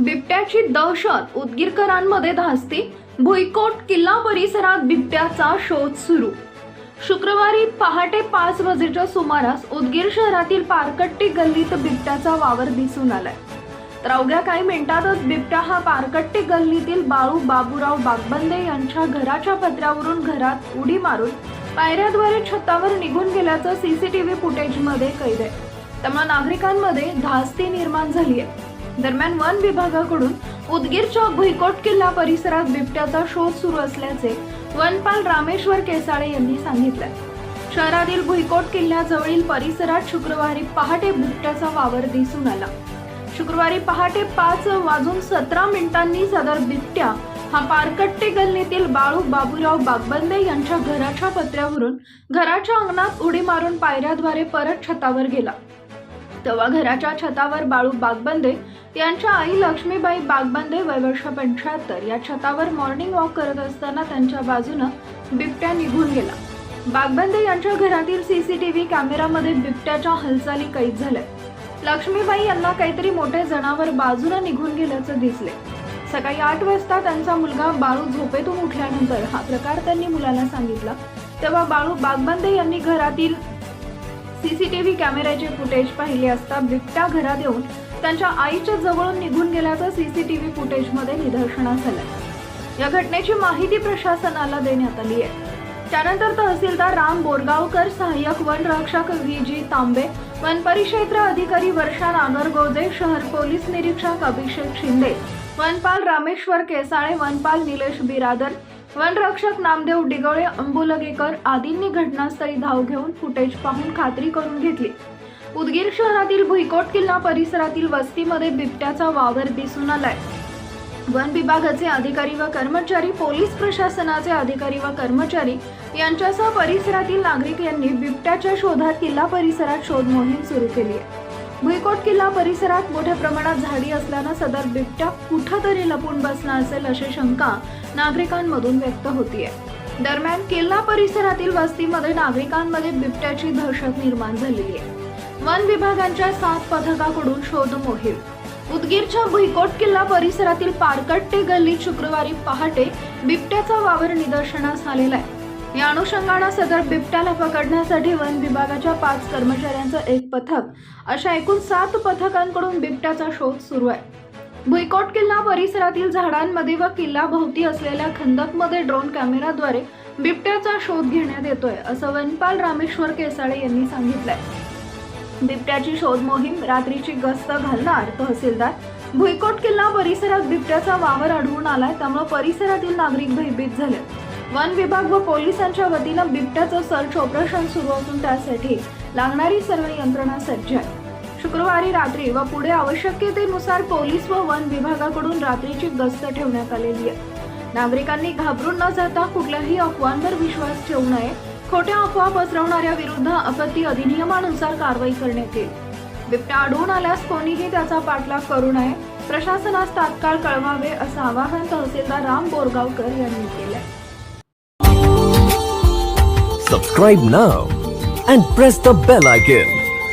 बिबट्याची दहशत उदगीरकरांमध्ये धास्ती. भुईकोट किल्ला परिसरात बिबट्याचा शोध सुरू. शुक्रवारी पहाटे पाच वाजेच्या सुमारास उदगीर शहरातील पारकट्टी गल्लीत बिबट्याचा वावर दिसून आलाय. तर अवघ्या काही मिनिटातच बिबट्या हा पारकट्टी गल्लीतील बाळू बाबूराव बागबंदे यांच्या घराच्या पत्र्यावरून घरात उडी मारून पायऱ्याद्वारे छतावर निघून गेल्याचं सीसीटीव्ही फुटेजमध्ये कैद आहे. त्यामुळे नागरिकांमध्ये धास्ती निर्माण झाली आहे दरम्यान वन विभागाकडून उदगीरच्या भुईकोट किल्ला परिसरात बिबट्याचा शोध सुरू असल्याचे वनपाल रामेश्वर केसाळे यांनी सांगितले शहरातील भुईकोट किल्ल्याजवळील परिसरात शुक्रवारी पहाटे बिबट्याचा वावर दिसून आला. शुक्रवारी पहाटे पाच वाजून सतरा मिनिटांनी सदर बिबट्या हा पारकट्टे गल्लीतील बाळू बाबूराव बागबंदे यांच्या घराच्या पत्र्यावरून घराच्या अंगणात उडी मारून पायऱ्याद्वारे परत छतावर गेला. तेव्हा घराच्या छतावर बाळू बागबंदे यांच्या आई लक्ष्मीबाई बागबंदे वय वर्ष पंच्याहत्तर या छतावर मॉर्निंग वॉक करत असताना त्यांच्या बाजूनं बिबट्या निघून गेला. बागबंदे यांच्या घरातील सीसीटीव्ही कॅमेरामध्ये बिबट्याच्या हालचाली कैद झाल्या. लक्ष्मीबाई यांना काहीतरी मोठे जनावर बाजूला निघून गेल्याचं दिसले. सकाळी आठ वाजता त्यांचा मुलगा बाळू झोपेतून उठल्यानंतर हा प्रकार त्यांनी मुलाला सांगितला. तेव्हा बाळू बागबंदे यांनी घरातील सीसीटीव्ही कॅमेऱ्याचे फुटेज पाहिले असता बिबट्या घरात येऊन त्यांच्या आईच्या जवळून निघून गेल्याचं सीसीटीव्ही फुटेजमध्ये निदर्शनास आलं या घटनेची माहिती प्रशासनाला देण्यात आली आहे. त्यानंतर तहसीलदार राम बोरगावकर सहाय्यक वनरक्षक व्ही जी तांबे वन परिक्षेत्र अधिकारी वर्षा नागरगोजे शहर पोलीस निरीक्षक अभिषेक शिंदे वनपाल रामेश्वर केसाळे वनपाल निलेश बिरादर वनरक्षक नामदेव डिगळे अंबुलगेकर आदींनी घटनास्थळी धाव घेऊन फुटेज पाहून खात्री करून घेतली. उदगीर शहरातील भुईकोट किल्ला परिसरातील वस्तीमध्ये बिबट्याचा वावर दिसून आलाय. वन विभागाचे अधिकारी व कर्मचारी पोलीस प्रशासनाचे अधिकारी व कर्मचारी यांच्यासह परिसरातील नागरिक यांनी बिबट्याच्या शोधात किल्ला परिसरात शोध मोहीम सुरू केली आहे. भुईकोट किल्ला परिसरात मोठ्या प्रमाणात झाडी असल्यानं सदर बिबट्या कुठंतरी लपून बसला असेल अशी शंका नागरिकांमधून व्यक्त होतीये. दरम्यान किल्ला परिसरातील वस्तीमध्ये नागरिकांमध्ये बिबट्याची दहशत निर्माण झालेली आहे. वन विभागांच्या सात पथकाकडून शोध मोहीम. उदगीरच्या भुईकोट किल्ला परिसरातील पारकट्टे गल्ली शुक्रवारी पहाटे बिबट्याचा वावर निदर्शनास आलेला आहे. या अनुषंगानं सदर बिबट्याला पकडण्यासाठी वन विभागाच्या पाच कर्मचाऱ्यांचं एक पथक अशा एकूण सात पथकांकडून बिबट्याचा शोध सुरू आहे. भुईकोट किल्ला परिसरातील झाडांमध्ये व किल्ला भोवती असलेल्या खंदकमध्ये ड्रोन कॅमेराद्वारे बिबट्याचा शोध घेण्यात येतोय असं वनपाल रामेश्वर केसाळे यांनी सांगितलंय. बिबट्याची शोध मोहीम रात्रीची गस्त घालणार तहसीलदार. भुईकोट किल्ला परिसरात बिबट्याचा वावर आढळून आलाय त्यामुळे परिसरातील नागरिक भयभीत झाले. वन विभाग व पोलिसांच्या वतीनं बिबट्याचं सर्च ऑपरेशन सुरू असून त्यासाठी लागणारी सर्व यंत्रणा सज्ज आहे. शुक्रवारी रात्री व पुढे आवश्यकतेनुसार पोलीस व वन विभागाकडून रात्रीची गस्त ठेवण्यात आलेली आहे. नागरिकांनी घाबरून न जाता कुठल्याही अफवांवर विश्वास ठेवू नये. खोट्या अफवा पसरवणाऱ्या विरुद्ध आपत्ती अधिनियमानुसार कारवाई करण्यात येईल. बिबट्या आढळून आल्यास कोणीही त्याचा पाठलाग करू नये. प्रशासनास तात्काळ कळवावे असं आवाहन तहसीलदार राम बोरगावकर यांनी केलंय subscribe now and press the bell icon